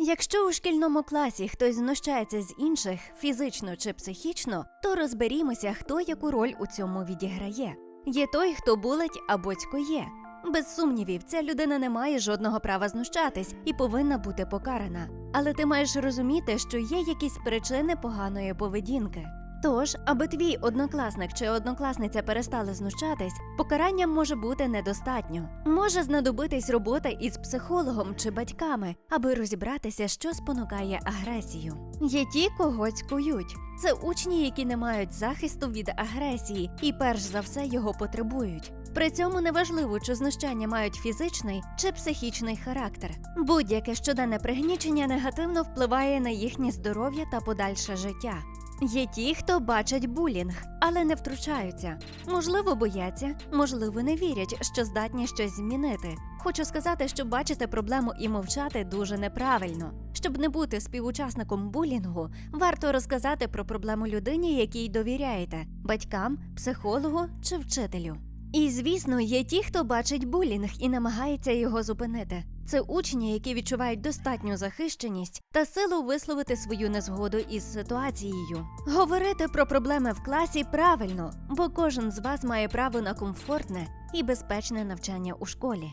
Якщо у шкільному класі хтось знущається з інших фізично чи психічно, то розберімося, хто яку роль у цьому відіграє. Є той, хто булить або цькує. Без сумнівів, ця людина не має жодного права знущатись і повинна бути покарана. Але ти маєш розуміти, що є якісь причини поганої поведінки. Тож, аби твій однокласник чи однокласниця перестали знущатись, покарання може бути недостатньо. Може знадобитись робота із психологом чи батьками, аби розібратися, що спонукає агресію. Є ті, кого цькують. Це учні, які не мають захисту від агресії і перш за все його потребують. При цьому неважливо, чи знущання мають фізичний чи психічний характер. Будь-яке щоденне пригнічення негативно впливає на їхнє здоров'я та подальше життя. Є ті, хто бачать булінг, але не втручаються. Можливо, бояться, можливо, не вірять, що здатні щось змінити. Хочу сказати, що бачити проблему і мовчати дуже неправильно. Щоб не бути співучасником булінгу, варто розказати про проблему людині, якій довіряєте батькам, психологу чи вчителю. І звісно, є ті, хто бачить булінг і намагається його зупинити. Це учні, які відчувають достатню захищеність та силу висловити свою незгоду із ситуацією. Говорити про проблеми в класі правильно, бо кожен з вас має право на комфортне і безпечне навчання у школі.